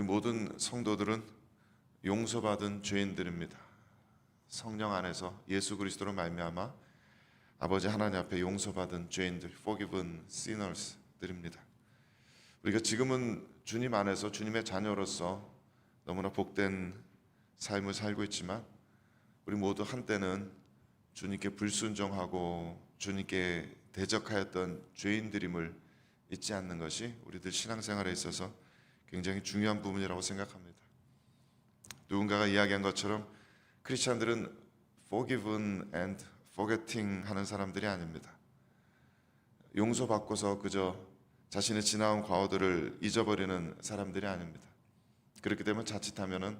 우리 모든 성도들은 용서받은 죄인들입니다. 성령 안에서 예수 그리스도로 말미암아 아버지 하나님 앞에 용서받은 죄인들, forgiven sinners들입니다. 우리가 지금은 주님 안에서 주님의 자녀로서 너무나 복된 삶을 살고 있지만 우리 모두 한때는 주님께 불순종하고 주님께 대적하였던 죄인들임을 잊지 않는 것이 우리들 신앙생활에 있어서 굉장히 중요한 부분이라고 생각합니다. 누군가가 이야기한 것처럼 크리스천들은 forgiven and forgetting 하는 사람들이 아닙니다. 용서받고서 그저 자신의 지나온 과오들을 잊어버리는 사람들이 아닙니다. 그렇기 때문에 자칫하면은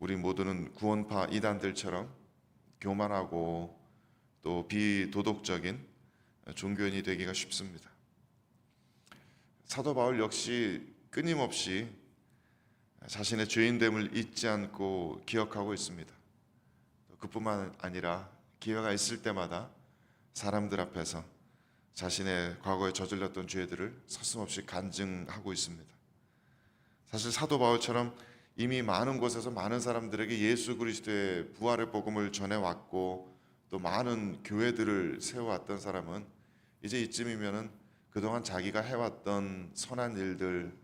우리 모두는 구원파 이단들처럼 교만하고 또 비도덕적인 종교인이 되기가 쉽습니다. 사도 바울 역시 끊임없이 자신의 죄인됨을 잊지 않고 기억하고 있습니다. 그뿐만 아니라 기회가 있을 때마다 사람들 앞에서 자신의 과거에 저질렀던 죄들을 서슴없이 간증하고 있습니다. 사실 사도 바울처럼 이미 많은 곳에서 많은 사람들에게 예수 그리스도의 부활의 복음을 전해 왔고 또 많은 교회들을 세워왔던 사람은 이제 이쯤이면은 그동안 자기가 해왔던 선한 일들,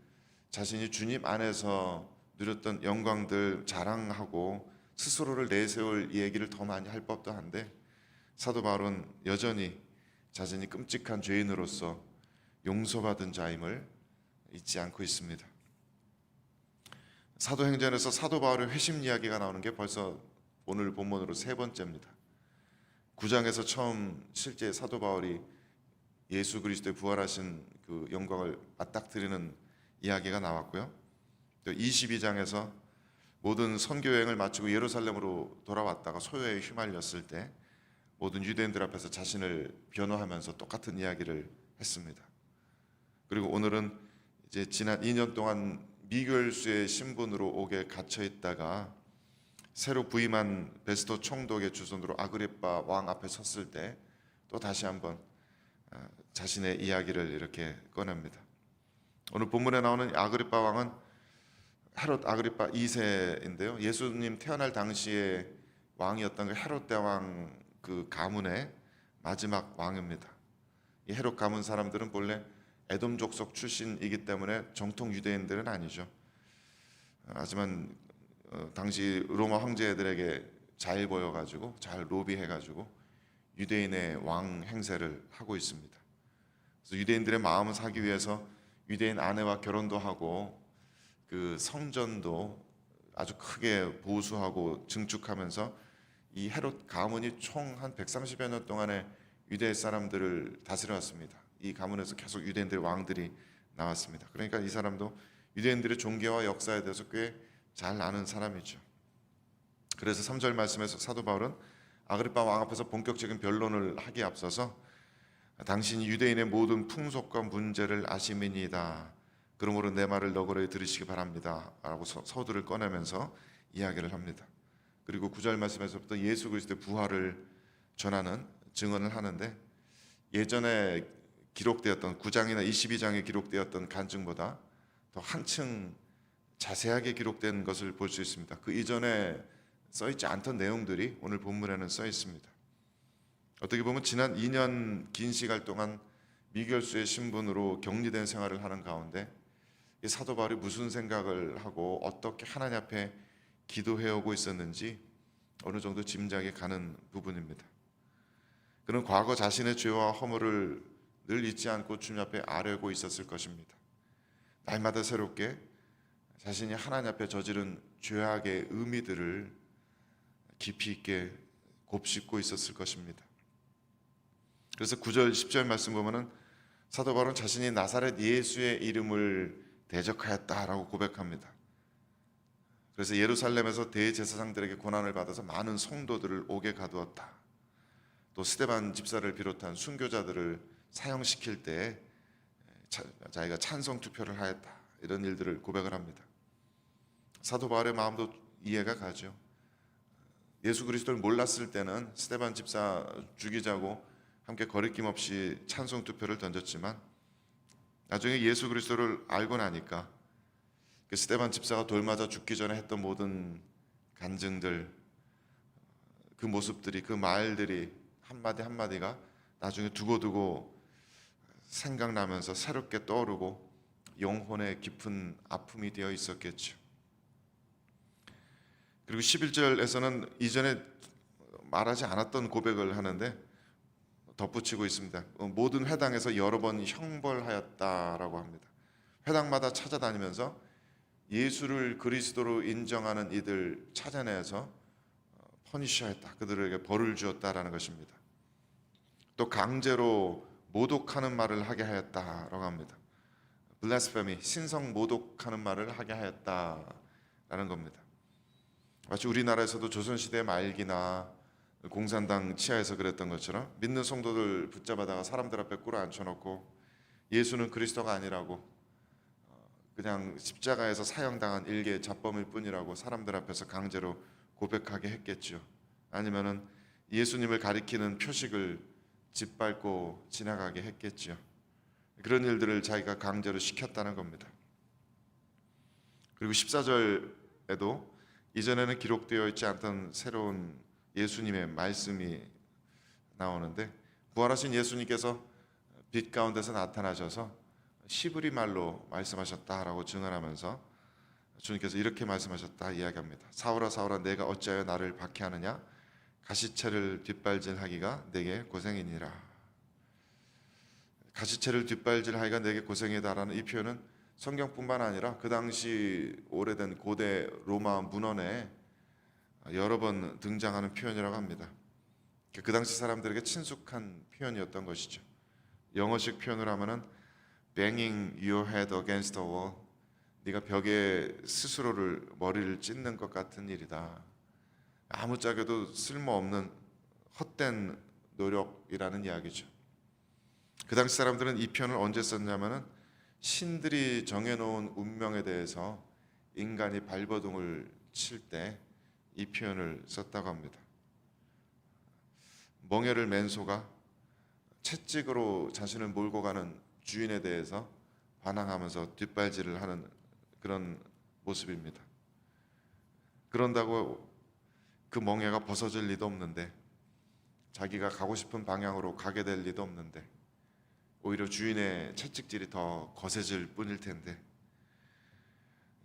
자신이 주님 안에서 누렸던 영광들 자랑하고 스스로를 내세울 얘기를 더 많이 할 법도 한데 사도 바울은 여전히 자신이 끔찍한 죄인으로서 용서받은 자임을 잊지 않고 있습니다. 사도행전에서 사도 바울의 회심 이야기가 나오는 게 벌써 오늘 본문으로 세 번째입니다. 9장에서 처음 실제 사도 바울이 예수 그리스도의 부활하신 그 영광을 맞닥뜨리는 이야기가 나왔고요. 또 22장에서 모든 선교 여행을 마치고 예루살렘으로 돌아왔다가 소요에 휘말렸을 때 모든 유대인들 앞에서 자신을 변호하면서 똑같은 이야기를 했습니다. 그리고 오늘은 이제 지난 2년 동안 미결수의 신분으로 옥에 갇혀 있다가 새로 부임한 베스토 총독의 주선으로 아그리파 왕 앞에 섰을 때 또 다시 한번 어, 자신의 이야기를 이렇게 꺼냅니다. 오늘 본문에 나오는 아그리파 왕은 헤롯 아그리파 2세인데요. 예수님 태어날 당시에 왕이었던 그 헤롯 대왕 그 가문의 마지막 왕입니다. 이 헤롯 가문 사람들은 본래 에돔 족속 출신이기 때문에 정통 유대인들은 아니죠. 하지만 어, 당시 로마 황제들에게 잘 보여가지고 잘 로비해가지고 유대인의 왕 행세를 하고 있습니다. 그래서 유대인들의 마음을 사기 위해서 유대인 아내와 결혼도 하고 그 성전도 아주 크게 보수하고 증축하면서 이 헤롯 가문이 총 한 130여 년 동안에 유대 사람들을 다스려왔습니다. 이 가문에서 계속 유대인들의 왕들이 나왔습니다. 그러니까 이 사람도 유대인들의 종교와 역사에 대해서 꽤 잘 아는 사람이죠. 그래서 3절 말씀에서 사도 바울은 아그리파 왕 앞에서 본격적인 변론을 하기에 앞서서 당신이 유대인의 모든 풍속과 문제를 아심이니이다. 그러므로 내 말을 너그러이 들으시기 바랍니다. 라고 서- 서두를 꺼내면서 이야기를 합니다. 그리고 9절 말씀에서부터 예수 그리스도의 부활을 전하는 증언을 하는데 예전에 기록되었던 9장이나 22장에 기록되었던 간증보다 더 한층 자세하게 기록된 것을 볼 수 있습니다. 그 이전에 써 있지 않던 내용들이 오늘 본문에는 써 있습니다. 어떻게 보면 지난 2년 긴 시간 동안 미결수의 신분으로 격리된 생활을 하는 가운데 이 사도 바울이 무슨 생각을 하고 어떻게 하나님 앞에 기도해 오고 있었는지 어느 정도 짐작이 가는 부분입니다. 그는 과거 자신의 죄와 허물을 늘 잊지 않고 주님 앞에 아뢰고 있었을 것입니다. 날마다 새롭게 자신이 하나님 앞에 저지른 죄악의 의미들을 깊이 있게 곱씹고 있었을 것입니다. 그래서 9절 10절 말씀 보면은 사도 바울은 자신이 나사렛 예수의 이름을 대적하였다라고 고백합니다. 그래서 예루살렘에서 대제사장들에게 고난을 받아서 많은 성도들을 옥에 가두었다. 또 스테반 집사를 비롯한 순교자들을 사형시킬 때 자- 자기가 찬성 투표를 하였다. 이런 일들을 고백을 합니다. 사도 바울의 마음도 이해가 가죠. 예수 그리스도를 몰랐을 때는 스테반 집사 죽이자고 함께 거리낌 없이 찬성 투표를 던졌지만 나중에 예수 그리스도를 알고 나니까 그 스테반 집사가 돌 맞아 죽기 전에 했던 모든 간증들 그 모습들이 그 말들이 한마디 한마디가 나중에 두고두고 생각나면서 새롭게 떠오르고 영혼의 깊은 아픔이 되어 있었겠죠. 그리고 11절에서는 이전에 말하지 않았던 고백을 하는데 덧붙이고 있습니다. 어, 모든 회당에서 여러 번 형벌하였다라고 합니다. 회당마다 찾아다니면서 예수를 그리스도로 인정하는 이들 찾아내서 어, 퍼니셔했다. 그들에게 벌을 주었다라는 것입니다. 또 강제로 모독하는 말을 하게 하였다라고 합니다. 블라스페미 신성 모독하는 말을 하게 하였다라는 겁니다. 마치 우리나라에서도 조선 시대 말기나 공산당 치하에서 그랬던 것처럼 믿는 성도들 붙잡아다가 사람들 앞에 꿇어 앉혀놓고 예수는 그리스도가 아니라고 어, 그냥 십자가에서 사형당한 일개의 잡범일 뿐이라고 사람들 앞에서 강제로 고백하게 했겠죠. 아니면은 예수님을 가리키는 표식을 짓밟고 지나가게 했겠죠. 그런 일들을 자기가 강제로 시켰다는 겁니다. 그리고 14절에도 이전에는 기록되어 있지 않던 새로운 예수님의 말씀이 나오는데 부활하신 예수님께서 빛 가운데서 나타나셔서 시브리 말로 말씀하셨다라고 증언하면서 주님께서 이렇게 말씀하셨다 이야기합니다. 사울아 사울아 내가 어찌하여 나를 박해하느냐 가시채를 뒷발질하기가 내게 고생이니라. 가시채를 뒷발질하기가 내게 고생이다라는 이 표현은 성경뿐만 아니라 그 당시 오래된 고대 로마 문헌에 여러 번 등장하는 표현이라고 합니다. 그 당시 사람들에게 친숙한 표현이었던 것이죠. 영어식 표현으로 하면은 banging your head against the wall. 네가 벽에 스스로를 머리를 찢는 것 같은 일이다. 아무짝에도 쓸모없는 헛된 노력이라는 이야기죠. 그 당시 사람들은 이 표현을 언제 썼냐면은 신들이 정해놓은 운명에 대해서 인간이 발버둥을 칠 때 이 표현을 썼다고 합니다. 멍에를 맨 소가 채찍으로 자신을 몰고 가는 주인에 대해서 반항하면서 뒷발질을 하는 그런 모습입니다. 그런다고 그 멍에가 벗어질 리도 없는데 자기가 가고 싶은 방향으로 가게 될 리도 없는데 오히려 주인의 채찍질이 더 거세질 뿐일 텐데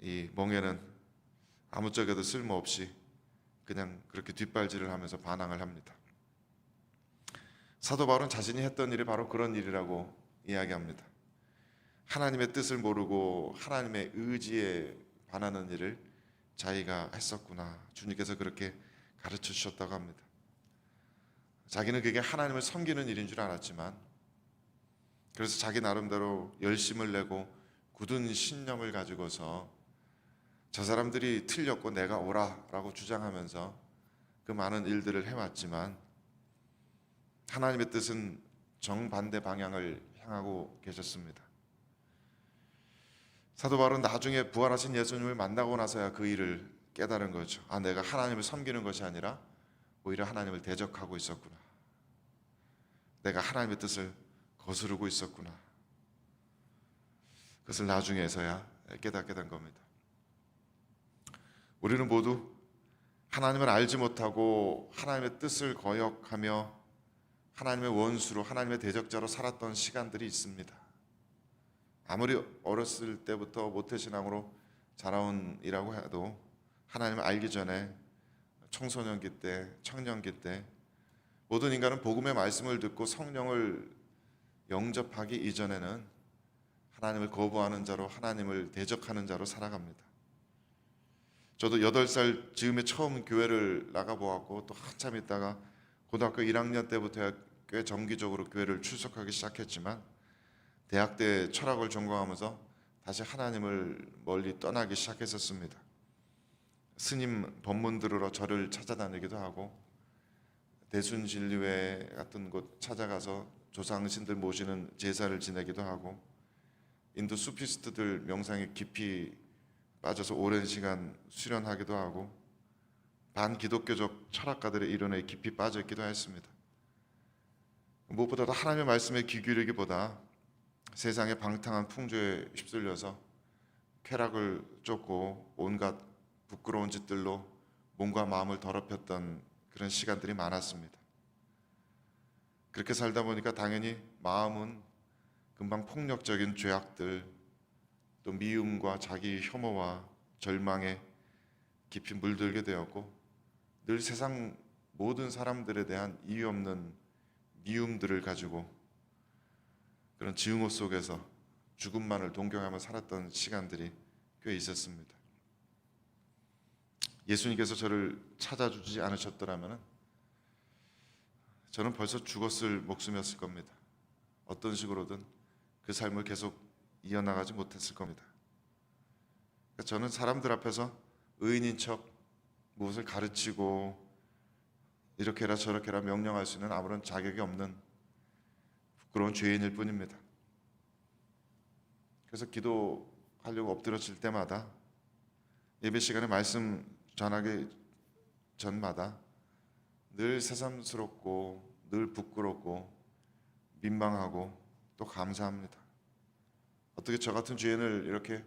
이 멍에는 아무짝에도 쓸모없이 그냥 그렇게 뒷발질을 하면서 반항을 합니다. 사도 바울은 자신이 했던 일이 바로 그런 일이라고 이야기합니다. 하나님의 뜻을 모르고 하나님의 의지에 반하는 일을 자기가 했었구나. 주님께서 그렇게 가르쳐 주셨다고 합니다. 자기는 그게 하나님을 섬기는 일인 줄 알았지만 그래서 자기 나름대로 열심을 내고 굳은 신념을 가지고서 저 사람들이 틀렸고 내가 오라라고 주장하면서 그 많은 일들을 해왔지만 하나님의 뜻은 정반대 방향을 향하고 계셨습니다. 사도 바울은 나중에 부활하신 예수님을 만나고 나서야 그 일을 깨달은 거죠. 아, 내가 하나님을 섬기는 것이 아니라 오히려 하나님을 대적하고 있었구나. 내가 하나님의 뜻을 거스르고 있었구나. 그것을 나중에서야 깨닫게 된 겁니다. 우리는 모두 하나님을 알지 못하고 하나님의 뜻을 거역하며 하나님의 원수로 하나님의 대적자로 살았던 시간들이 있습니다. 아무리 어렸을 때부터 모태신앙으로 자라온이라고 해도 하나님을 알기 전에 청소년기 때, 청년기 때 모든 인간은 복음의 말씀을 듣고 성령을 영접하기 이전에는 하나님을 거부하는 자로 하나님을 대적하는 자로 살아갑니다. 저도 8살 즈음에 처음 교회를 나가 보았고 또 한참 있다가 고등학교 1학년 때부터 꽤 정기적으로 교회를 출석하기 시작했지만 대학 때 철학을 전공하면서 다시 하나님을 멀리 떠나기 시작했었습니다. 스님 법문 들으러 절을 찾아다니기도 하고 대순진리회 같은 곳 찾아가서 조상신들 모시는 제사를 지내기도 하고 인도 수피스트들 명상에 깊이 빠져서 오랜 시간 수련하기도 하고 반기독교적 철학가들의 이론에 깊이 빠져 있기도 했습니다. 무엇보다도 하나님의 말씀에 귀 기울이기보다 세상의 방탕한 풍조에 휩쓸려서 쾌락을 쫓고 온갖 부끄러운 짓들로 몸과 마음을 더럽혔던 그런 시간들이 많았습니다. 그렇게 살다 보니까 당연히 마음은 금방 폭력적인 죄악들, 또 미움과 자기 혐오와 절망에 깊이 물들게 되었고 늘 세상 모든 사람들에 대한 이유 없는 미움들을 가지고 그런 증오 속에서 죽음만을 동경하며 살았던 시간들이 꽤 있었습니다. 예수님께서 저를 찾아주지 않으셨더라면 저는 벌써 죽었을 목숨이었을 겁니다. 어떤 식으로든 그 삶을 계속 이어나가지 못했을 겁니다. 그러니까 저는 사람들 앞에서 의인인 척 무엇을 가르치고 이렇게라 저렇게라 명령할 수 있는 아무런 자격이 없는 부끄러운 죄인일 뿐입니다. 그래서 기도하려고 엎드려질 때마다 예배 시간에 말씀 전하기 전마다 늘 새삼스럽고 늘 부끄럽고 민망하고 또 감사합니다. 어떻게 저 같은 죄인을 이렇게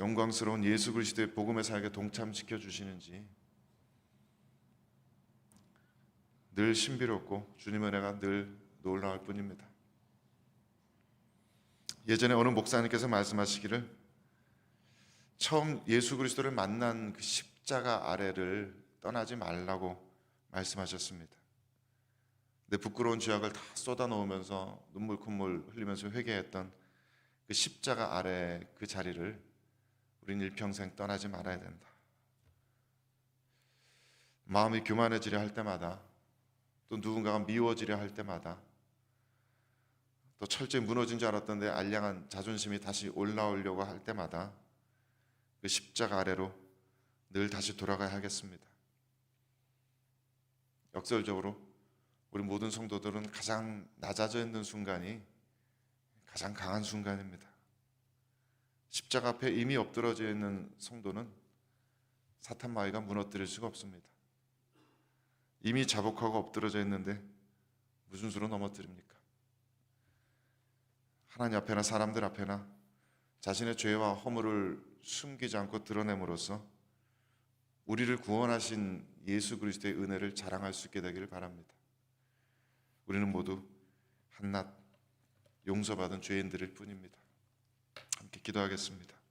영광스러운 예수 그리스도의 복음의 사역에 동참시켜 주시는지 늘 신비롭고 주님의 은혜가 늘 놀라울 뿐입니다. 예전에 어느 목사님께서 말씀하시기를 처음 예수 그리스도를 만난 그 십자가 아래를 떠나지 말라고 말씀하셨습니다. 내 부끄러운 죄악을 다 쏟아 놓으면서 눈물 콧물 흘리면서 회개했던 그 십자가 아래 그 자리를 우린 일평생 떠나지 말아야 된다. 마음이 교만해지려 할 때마다 또 누군가가 미워지려 할 때마다 또 철저히 무너진 줄 알았던 내 알량한 자존심이 다시 올라오려고 할 때마다 그 십자가 아래로 늘 다시 돌아가야 하겠습니다. 역설적으로 우리 모든 성도들은 가장 낮아져 있는 순간이 가장 강한 순간입니다. 십자가 앞에 이미 엎드러져 있는 성도는 사탄 마귀가 무너뜨릴 수가 없습니다. 이미 자복하고 엎드러져 있는데 무슨 수로 넘어뜨립니까? 하나님 앞에나 사람들 앞에나 자신의 죄와 허물을 숨기지 않고 드러냄으로써 우리를 구원하신 예수 그리스도의 은혜를 자랑할 수 있게 되기를 바랍니다. 우리는 모두 한낱 용서받은 죄인들일 뿐입니다. 함께 기도하겠습니다.